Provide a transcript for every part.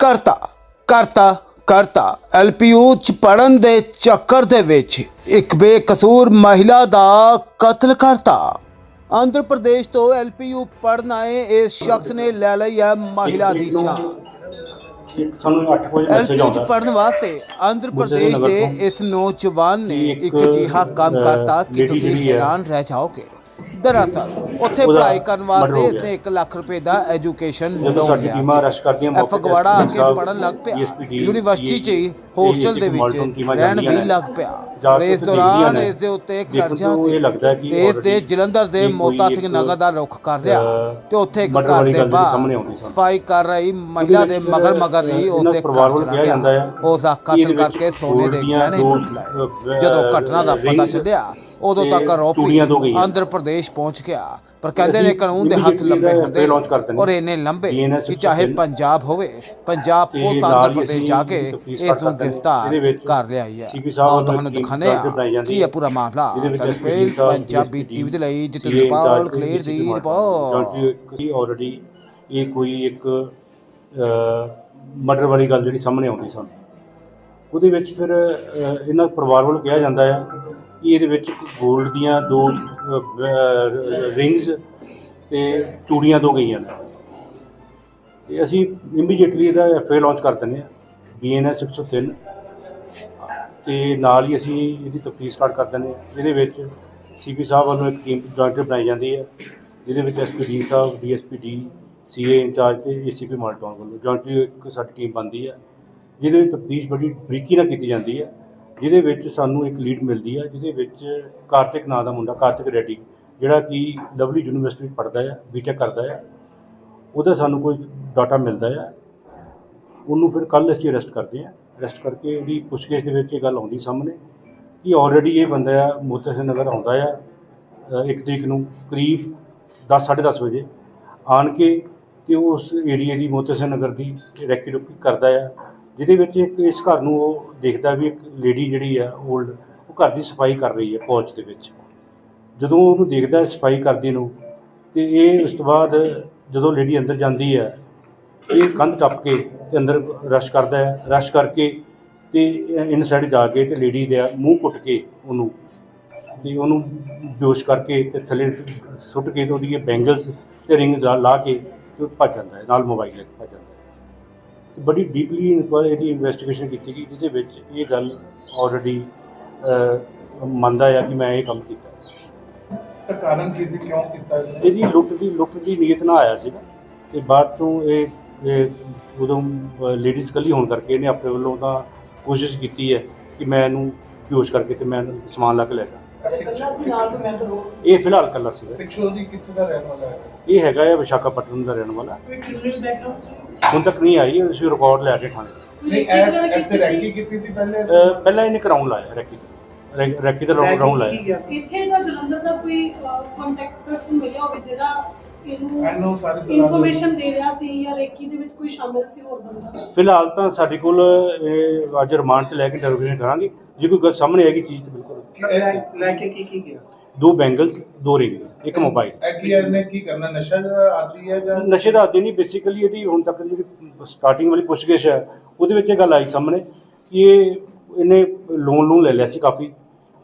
ਕਰਤਾ ਕਰਤਾ ਕਰਤਾ। ਐਲਪੀਯੂ ਚ ਪੜਨ ਦੇ ਚੱਕਰ ਦੇ ਵਿੱਚ ਇੱਕ ਬੇਕਸੂਰ ਮਹਿਲਾ ਦਾ ਕਤਲ ਕਰਤਾ। ਆਂਧਰ ਪ੍ਰਦੇਸ਼ ਤੋਂ ਐਲਪੀਯੂ ਪੜਨ ਆਏ ਇਸ ਸ਼ਖਸ ਨੇ ਲੈ ਲਈ ਹੈ ਮਹਿਲਾ ਦੀ ਜਾਨ ਸਾਨੂੰ 8 ਵਜੇ ਮੈਸੇਜ ਐਲਪੀਯੂ ਚ ਆਉਂਦਾ। ਪੜਨ ਵਾਸਤੇ ਆਂਧਰ ਪ੍ਰਦੇਸ਼ ਦੇ ਇਸ ਨੌਜਵਾਨ ਨੇ ਇੱਕ, ਅਜਿਹਾ ਕੰਮ ਕਰਤਾ ਕਿ ਤੁਸੀਂ ਹੈਰਾਨ ਰਹਿ ਜਾਓਗੇ। ਦਰਅਸਲ ਉੱਥੇ ਪੜ੍ਹਾਈ ਕਰਨ ਵਾਸਤੇ ਹੋ ਇਸਨੇ 1 ਲੱਖ ਰੁਪਏ ਦਾ ਐਜੂਕੇਸ਼ਨ ਲੋਨ ਲਿਆ ਕਰਦੀਆਂ ਇਹ ਫਗਵਾੜਾ ਆ ਕੇ ਪੜਨ ਲੱਗ ਪਿਆ। ਯੂਨੀਵਰਸਿਟੀ ਚ ਹੀ ਹੋਸਟਲ ਦੇ ਵਿੱਚ ਰਹਿਣ ਵੀ ਨੇ। ਲੱਗ ਪਿਆ। ਕੇ ਇਸ ਦੌਰਾਨ ਨੇ। ਇਸ ਦੇ ਉੱਤੇ ਕਰਜ਼ਾ ਸੀ। ਤੇ ਇਸ ਦੇ ਜਲੰਧਰ ਦੇ ਮੋਤਾ ਸਿੰਘ ਨਗਰ ਦਾ ਰੁਖ ਕਰ ਲਿਆ ਅ, ਤੇ ਉੱਥੇ ਇੱਕ ਘਰ ਦੇ ਬਾਹਰ। ਸਫ਼ਾਈ ਕਰ ਰਹੀ ਮਹਿਲਾ ਦੇ ਮਗਰ ਮਗਰ ਪਰਿਵਾਰ ਘਰ ਵੱਲ ਚਲਾ ਗਿਆ। ਹੈ ਉਸ ਦਾ ਕਤਲ ਕਰਕੇ ਸੋਨੇ ਦੇ ਗਹਿਣੇ ਲੁੱਟ ਲਏ। ਜਦੋਂ ਘਟਨਾ ਦਾ ਪਤਾ ਚੱਲਿਆ ਉਦੋਂ ਤੱਕ ਆਰੋਪੀ। ਆਂਧਰ ਪ੍ਰਦੇਸ਼ ਪਹੁੰਚ ਗਿਆ। ਪਰ ਕਹਿੰਦੇ ਨੇ ਕਾਨੂੰਨ ਦੇ ਹੱਥ ਲੰਬੇ ਹੁੰਦੇ ਔਰ ਇੰਨੇ ਲੰਬੇ ਕਿ ਚਾਹੇ ਪੰਜਾਬ ਹੋਵੇ ਪੰਜਾਬ ਪੁਲਿਸ ਆਂਧਰ ਪ੍ਰਦੇਸ਼ ਜਾ ਕੇ ਇਸ ਨੂੰ। ਗ੍ਰਿਫਤਾਰ ਕਰ ਲਿਆ ਹੈ ਆਓ ਤੁਹਾਨੂੰ ਦਿਖਾਣੇ ਕੀ ਹੈ। ਪੂਰਾ ਮਾਮਲਾ। ਤਲਪੇਲ ਪੰਜਾਬੀ ਟੀਵੀ ਦੇ ਲਈ ਜਤਨਪਾਲ ਇੰਚਾਰਜ ਕਲੇਰ ਦੀ ਰਿਪੋਰਟ। ਕਿਉਂਕਿ ਆਲਰੇਡੀ ਇਹ ਕੋਈ ਇੱਕ ਮਰਡਰ ਵਾਲੀ ਗੱਲ ਜਿਹੜੀ ਸਾਹਮਣੇ ਆਉਂਦੀ ਸਾਨੂੰ। ਉਹਦੇ ਵਿੱਚ ਫਿਰ ਇਹਨਾਂ ਪਰਿਵਾਰ ਵੱਲੋਂ ਕਿਹਾ ਜਾਂਦਾ ਹੈ ਕਿ ਇਹਦੇ ਵਿੱਚ 골ਡ ਦੀਆਂ ਦੋ ਰਿੰਗਸ ਤੇ ਚੂੜੀਆਂ ਦੋ ਗਈਆਂ। ਨੇ ਤੇ ਅਸੀਂ ਇਮੀਡੀਏਟਲੀ ਇਹਦਾ ਐਫਆਈ ਲਾਂਚ ਕਰ ਦਿੰਦੇ ਹਾਂ ਬੀਐਨਐਸ 103 ਤੇ ਨਾਲ ਹੀ ਅਸੀਂ ਇਹਦੀ ਤਫਤੀਸ਼ ਸਟਾਰਟ ਕਰ ਦਿੰਦੇ ਹਾਂ। ਜਿਹਦੇ ਵਿੱਚ ਸੀਪੀ ਸਾਹਿਬ ਵੱਲੋਂ ਇੱਕ ਟੀਮ ਜੁਆਇੰਟ ਬਣਾਈ ਜਾਂਦੀ ਹੈ, ਜਿਹਦੇ ਵਿੱਚ ਐਸਪੀ ਸਾਹਿਬ ਡੀਐਸਪੀ ਡੀ ਸੀਏ ਇੰਚਾਰਜ ਤੇ ਏਸੀਪੀ ਮਾਲਟਾਊਨ ਵੱਲੋਂ। ਜੁਆਇੰਟਲੀ ਇੱਕ ਸਾਡੀ ਟੀਮ ਬਣਦੀ ਹੈ, ਜਿਹਦੇ ਵਿੱਚ ਤਫਤੀਸ਼ ਬੜੀ ਬਰੀਕੀ ਨਾਲ ਕੀਤੀ ਜਾਂਦੀ ਹੈ। ਜਿਹਦੇ ਵਿੱਚ ਸਾਨੂੰ ਇੱਕ ਲੀਡ ਮਿਲਦੀ ਆ, ਜਿਹਦੇ ਵਿੱਚ ਕਾਰਤਿਕ ਨਾਂ ਦਾ ਮੁੰਡਾ, ਕਾਰਤਿਕ ਰੈਡੀ, ਜਿਹੜਾ ਕਿ ਲਵਲੀ ਯੂਨੀਵਰਸਿਟੀ ਵਿੱਚ ਪੜ੍ਹਦਾ ਹੈ ਬੀਟੈਕ ਕਰਦਾ ਆ। ਉਹਦਾ ਸਾਨੂੰ ਕੋਈ ਡਾਟਾ ਮਿਲਦਾ ਆ। ਉਹਨੂੰ ਫਿਰ ਕੱਲ ਅਸੀਂ ਅਰੈਸਟ ਕਰਦੇ ਹਾਂ ਅਰੈਸਟ ਕਰਕੇ ਉਹਦੀ ਪੁੱਛਗਿੱਛ ਦੇ ਵਿੱਚ ਇਹ ਗੱਲ ਆਉਂਦੀ ਸਾਹਮਣੇ ਕਿ ਆਲਰੇਡੀ ਇਹ ਬੰਦਾ ਆ ਮੋਤੀ ਸਿੰਘ ਨਗਰ ਆਉਂਦਾ ਆ ਇੱਕ ਤਰੀਕ ਨੂੰ ਕਰੀਬ 10 10:30 ਵਜੇ। ਆਣ ਕੇ ਤੇ ਉਸ ਏਰੀਏ ਦੀ ਮੋਤੀ ਸਿੰਘ ਨਗਰ ਦੀ ਰੈਕੀ ਰੁਕੀ ਕਰਦਾ ਆ। ਜਿਹਦੇ ਵਿੱਚ ਇੱਕ ਇਸ ਘਰ ਨੂੰ ਉਹ ਦੇਖਦਾ ਵੀ ਇੱਕ ਲੇਡੀ ਜਿਹੜੀ ਆ 올ਡ ਉਹ ਘਰ ਦੀ ਸਫ਼ਾਈ ਕਰ ਰਹੀ ਹੈ ਪੌਚ ਦੇ ਵਿੱਚ। ਜਦੋਂ ਉਹਨੂੰ ਦੇਖਦਾ ਸਫ਼ਾਈ ਕਰਦੀ ਨੂੰ, ਤੇ ਇਹ ਉਸ ਤੋਂ ਬਾਅਦ ਜਦੋਂ ਲੇਡੀ ਅੰਦਰ ਜਾਂਦੀ ਹੈ ਇਹ ਕੰਧ ਟੱਪ ਕੇ ਤੇ ਅੰਦਰ ਰਸ਼ ਕਰਦਾ ਹੈ, ਰਸ਼ ਕਰਕੇ ਤੇ ਇਨਸਾਈਡ ਜਾ ਕੇ ਤੇ ਲੇਡੀ ਦੇ ਮੂੰਹ ਕੁੱਟ ਕੇ ਉਹਨੂੰ ਤੇ ਉਹਨੂੰ ਬੇਹੋਸ਼ ਕਰਕੇ ਤੇ ਥੱਲੇ ਸੁੱਟ ਕੇ ਤੇ ਉਹਦੀ ਬੈਂਗਲਸ ਤੇ ਰਿੰਗ ਲਾ ਕੇ ਤੇ ਉਹ ਭੱਜ ਜਾਂਦਾ ਹੈ, ਨਾਲ ਮੋਬਾਈਲ ਲੈ ਕੇ ਭੱਜ ਜਾਂਦਾ ਬੜੀ ਡੀਪਲੀ ਇਨਕੁਆਇਰੀ ਇਹਦੀ ਇਨਵੈਸਟੀਗੇਸ਼ਨ ਕੀਤੀ ਗਈ ਜਿਹਦੇ ਵਿੱਚ ਇਹ ਗੱਲ ਆਲਰੇਡੀ ਮੰਨਦਾ ਹੈ ਕਿ ਮੈਂ ਇਹ ਕੰਮ ਕੀਤਾ। ਸਰ ਕਾਰਨ ਕੀ ਸੀ? ਕਿਉਂ ਕੀਤਾ? ਇਹਦੀ ਲੁੱਟ ਦੀ ਲੁੱਟ ਦੀ ਨੀਅਤ ਨਾਲ ਆਇਆ ਸੀਗਾ ਤੇ ਬਾਅਦ ਤੋਂ ਇਹ ਉਦੋਂ ਲੇਡੀਜ਼ ਇਕੱਲੀ ਹੋਣ ਕਰਕੇ ਇਹਨੇ ਆਪਣੇ ਵੱਲੋਂ ਤਾਂ ਕੋਸ਼ਿਸ਼ ਕੀਤੀ ਹੈ ਕਿ ਮੈਂ ਇਹਨੂੰ ਬੇਹੋਸ਼ ਕਰਕੇ ਤੇ ਮੈਂ ਇਹਨੂੰ ਸਮਾਨ ਲਾ ਕੇ ਲੈ ਜਾ ਇਹ ਫਿਲਹਾਲ ਇਕੱਲਾ ਸੀਗਾ। ਪਿੱਛੋਂ ਦੀ ਕਿੱਥੇ ਦਾ ਰਹਿਣ ਵਾਲਾ ਹੈ? ਇਹ ਹੈਗਾ ਹੈ ਵਿਸ਼ਾਖਾਪਟਨਮ ਦਾ ਰਹਿਣ ਵਾਲਾ। ਹੁਣ ਤੱਕ ਨਹੀਂ ਆਈ ਅਸੀਂ ਰਿਕਾਰਡ ਲੈ ਕੇ ਥਾਣੇ ਦਾ। ਨਹੀਂ ਇਹ ਇੱਥੇ ਰੈਕੀ ਕੀਤੀ ਸੀ ਪਹਿਲੇ ਅਹ ਪਹਿਲਾਂ ਇਹਨੇ ਕਰਾਉਣ ਲਾਇਆ ਰੈਕੀ ਰੈ- ਰੈਕੀ ਦਾ ਰਾਉਂਡ ਲਾਇਆ। ਇੱਥੇ ਦਾ ਜਲੰਧਰ ਦਾ ਕੋਈ ਕੰਟੈਕਟ ਪਰਸਨ ਮਿਲਿਆ ਹੋਵੇ ਜਿਹੜਾ ਇਹਨੂੰ ਇਹਨੂੰ ਸਾਰੇ। ਇਨਫੋਰਮੇਸ਼ਨ ਦੇ ਰਿਹਾ ਸੀ ਜਾਂ ਰੇਕੀ ਦੇ ਵਿੱਚ ਕੋਈ ਸ਼ਾਮਿਲ ਸੀ ਹੋਰ ਬੰਦਾ? ਫਿਲਹਾਲ ਤਾਂ ਸਾਡੇ ਕੋਲ ਇਹ ਅੱਜ ਰਿਮਾਂਡ ਤੇ ਲੈ ਕੇ ਇੰਟਰੋਗੇਸ਼ਨ ਕਰਾਂਗੇ। ਜੇ ਕੋਈ ਗੱਲ ਸਾਹਮਣੇ ਆਏਗੀ ਚੀਜ਼ ਤਾਂ ਬਿਲਕੁਲ ਇਹ- ਲੈ ਕੇ ਕੀ ਕੀ ਗਿਆ? ਦੋ ਬੈਂਗਲਸ ਦੋ ਰਿੰਗ ਇੱਕ ਮੋਬਾਈਲ। ਕੀ ਇਹਨੇ ਕੀ ਕਰਨਾ? ਨਸ਼ਾ ਦਾ ਆਦੀ ਹੈ ਜਾਂ ਨਸ਼ੇ ਦਾ ਆਦੀ ਨਹੀਂ ਬੇਸਿਕਲੀ ਇਹਦੀ ਹੁਣ ਤੱਕ ਦੀ ਜਿਹੜੀ ਸਟਾਰਟਿੰਗ ਵਾਲੀ ਪੁੱਛਗਿੱਛ ਹੈ ਉਹਦੇ ਵਿੱਚ ਇਹ ਗੱਲ ਆਈ ਸਾਹਮਣੇ ਕਿ ਇਹ ਇਹਨੇ ਲੋਨ ਲੋਨ ਲੈ ਲਿਆ ਸੀ ਕਾਫੀ।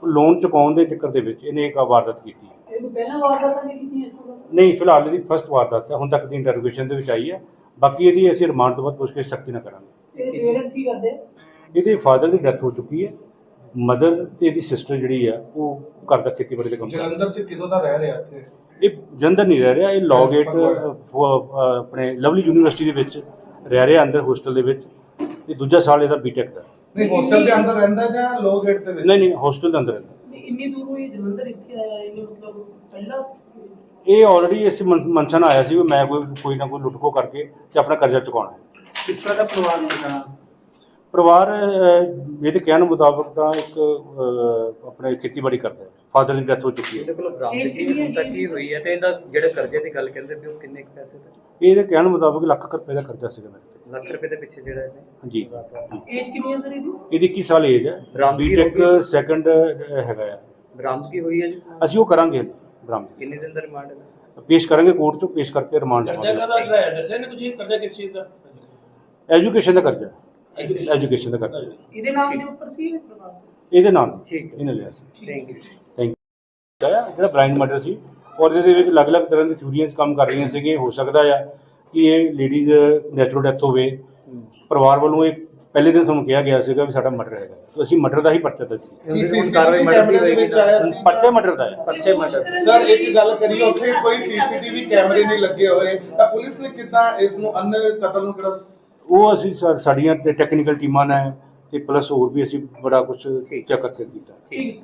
ਲੋਨ ਚੁਕਾਉਣ ਦੇ ਚੱਕਰ ਦੇ ਵਿੱਚ ਇਹਨੇ ਇੱਕ ਵਾਰਦਾਤ ਕੀਤੀ। ਇਹਨੂੰ ਪਹਿਲਾਂ ਵਾਰਦਾਤ ਨਹੀਂ ਕੀਤੀ ਇਸ ਤੋਂ ਨਹੀਂ ਫਿਲਹਾਲ ਇਹਦੀ ਫਸਟ ਵਾਰਦਾਤ ਹੈ ਹੁਣ ਤੱਕ ਦੀ ਇੰਟਰੋਗੇਸ਼ਨ ਦੇ ਵਿੱਚ ਆਈ ਹੈ। ਬਾਕੀ ਇਹਦੀ ਅਸੀਂ ਰਿਮਾਂਡ ਤੋਂ ਬਾਅਦ ਪੁੱਛਗਿੱਛ ਸਖਤੀ ਨਾਲ ਕਰਾਂਗੇ। ਇਹਦੇ ਪੇਰੈਂਟਸ ਕੀ ਕਰਦੇ? ਇਹਦੇ ਫਾਦਰ ਦੀ ਡੈਥ ਹੋ ਚੁੱਕੀ ਹੈ। ਮਦਰ ਤੇ ਇਹਦੀ ਸਿਸਟਰ ਜਿਹੜੀ ਆ ਉਹ ਘਰ ਦਾ ਖੇਤੀਬਾੜੀ ਦਾ ਕੰਮ ਕਰਦੀ। ਜਲੰਧਰ ਚ ਕਿਦੋਂ ਦਾ ਰਹਿ ਰਿਹਾ ਇੱਥੇ? ਇਹ ਜਲੰਧਰ ਨਹੀਂ ਰਹਿ ਰਿਹਾ ਇਹ ਲੌਗੇਟ ਆਪਣੇ ਲਵਲੀ ਯੂਨੀਵਰਸਿਟੀ ਦੇ ਵਿੱਚ ਰਹਿ ਰਿਹਾ ਅੰਦਰ ਹੋਸਟਲ ਦੇ ਵਿੱਚ। ਤੇ ਦੂਜਾ ਸਾਲ ਇਹਦਾ ਬੀਟੈਕ ਦਾ। ਨਹੀਂ ਹੋਸਟਲ ਦੇ ਅੰਦਰ ਰਹਿੰਦਾ ਜਾਂ ਲੋ ਗੇਟ ਦੇ ਵਿੱਚ? ਨਹੀਂ ਨਹੀਂ ਹੋਸਟਲ ਦੇ ਅੰਦਰ ਰਹਿੰਦਾ। ਇੰਨੀ ਦੂਰੋਂ ਇਹ ਜਲੰਧਰ ਇੱਥੇ ਆਇਆ ਇਹਨੇ ਮਤਲਬ ਪਹਿਲਾਂ ਇਹ ਆਲਰੇਡੀ ਇਸ ਮਨ- ਮਨਸ਼ਾ ਨਾਲ ਆਇਆ ਸੀ ਵੀ ਮੈਂ ਕੋਈ ਕੋਈ ਨਾ ਕੋਈ ਲੁੱਟਖੋ ਕਰਕੇ ਤੇ ਆਪਣਾ ਕਰਜ਼ਾ ਚੁਕਾਉਣਾ ਹੈ। ਪਿੱਛੋਂ ਦਾ ਪਰਿਵਾਰ ਨਹੀਂ ਪਰਿਵਾਰ ਅਹ, ਇਹਦੇ ਕਹਿਣ ਮੁਤਾਬਕ ਤਾਂ ਇੱਕ ਅਹ, ਆਪਣੇ ਖੇਤੀਬਾੜੀ ਕਰਦਾ ਹੈ। ਫਾਦਰ ਦੀ ਡੈਥ ਹੋ ਚੁੱਕੀ ਹੈ। ਇਹਦੇ ਕੋਲ Age ਬਰਾਮਦਗੀ ਕਿੰਨੀ ਹੁਣ ਤੱਕ ਹੈਗੀ ਹੀ ਹੋਈ ਹੈ ਤੇ ਇਹਦਾ ਜਿਹੜੇ ਕਰਜ਼ੇ ਦੀ ਗੱਲ ਕਹਿੰਦੇ ਵੀ ਉਹ ਕਿੰਨੇ ਕੁ ਪੈਸੇ ਦਾ? ਇਹਦੇ ਕਹਿਣ ਮੁਤਾਬਕ ਲੱਖ ਕੁ ਰੁਪਏ ਦਾ ਕਰਜ਼ਾ ਸੀਗਾ ਮੇਰੇ ਤੇ। ਲੱਖ ਰੁਪਏ ਦੇ ਪਿੱਛੇ ਜਿਹੜਾ ਇਹਨੇ ਹਾਂਜੀ। ਏਜ ਕਿੰਨੀ ਹੈ ਸਰ ਇਹਦੀ? ਇਹਦੀ 21 ਸਾਲ ਏਜ ਹੈ। ਬਰਾਮਦਗੀ ਬੀਟੈਕ ਹੋ ਗਈ? ਸੈਕੰਡ ਹੈਗਾ ਆ। ਬਰਾਮਦਗੀ ਹੋਈ ਹੈ ਜੀ ਅਸੀਂ ਉਹ ਕਰਾਂਗੇ ਬਰਾਮਦ। ਕਿੰਨੇ ਦਿਨ ਦਾ ਰਿਮਾਂਡ ਹੈ ਪੇਸ਼ ਕਰਾਂਗੇ ਕੋਰਟ 'ਚ ਪੇਸ਼ ਕਰਕੇ ਰਿਮਾਂਡ ਕਰਜ਼ਾ ਲਵਾਂਗੇ ਕਾਹਦਾ ਚੜਾਇਆ ਦੱਸਿਆ ਨੇ ਕੁਝ ਕਰਜ਼ਾ ਕਿਸ ਚੀਜ਼ ਦਾ? ਐਜੂਕੇਸ਼ਨ ਦਾ ਕਰਜ਼ਾ। ਐਜੂਕੇਸ਼ਨ ਦਾ ਕਰਜ਼ਾ ਇਹਦੇ ਨਾਮ ਦੇ ਉੱਪਰ ਸੀ ਇਹ ਪਰਿਵਾਰ ਇਹਦੇ ਨਾਮ ਠੀਕ ਇਹਨੇ ਲਿਆ ਸੀ। ਥੈਂਕ ਯੂ ਥੈਂਕ ਯੂ ਜਿਹੜਾ ਬ੍ਰਾਈਨ ਮਰਡਰ ਸੀ ਔਰ ਇਹਦੇ ਵਿੱਚ ਅਲੱਗ-ਅਲੱਗ ਤਰ੍ਹਾਂ ਦੀ ਥਿਊਰੀਆਂ ਕੰਮ ਕਰ ਰਹੀਆਂ ਸੀਗੇ ਹੋ ਸਕਦਾ ਆ ਕਿ ਇਹ ਲੇਡੀਜ਼ ਨੈਚੁਰਲ ਡੈਥ ਹੋਵੇ। ਪਰਿਵਾਰ ਵੱਲੋਂ ਇਹ ਪਹਿਲੇ ਦਿਨ ਤੁਹਾਨੂੰ ਕਿਹਾ ਗਿਆ ਸੀਗਾ ਵੀ ਸਾਡਾ ਮਰਡਰ ਹੈਗਾ। ਤੇ ਅਸੀਂ ਮਰਡਰ ਦਾ ਹੀ ਪਰਚਾ ਦਰਜ ਕੀਤਾ। ਪਰਚਾ ਮਰਡਰ ਦਾ ਹੈ। ਪਰਚੇ ਮਰਡਰ। ਸਰ ਇੱਕ ਗੱਲ ਕਰੀਏ ਉੱਥੇ ਕੋਈ ਸੀਸੀਟੀਵੀ ਕੈਮਰੇ ਨਹੀਂ ਲੱਗੇ ਹੋਏ। ਤਾਂ ਪੁਲਿਸ ਨੇ ਕਿੱਦਾਂ ਇਸ ਨੂੰ ਅੰਨ ਕਤਲ ਨੂੰ ਕਿਹੜਾ ਉਹ ਅਸੀਂ ਸਾ- ਸਾਡੀਆਂ ਟੈਕਨੀਕਲ ਟੀਮਾਂ ਨੇ ਤੇ ਪਲੱਸ ਹੋਰ ਵੀ ਅਸੀਂ ਬੜਾ ਕੁਝ ਚੈੱਕ ਕਰਕੇ ਕੀਤਾ। ਠੀਕ।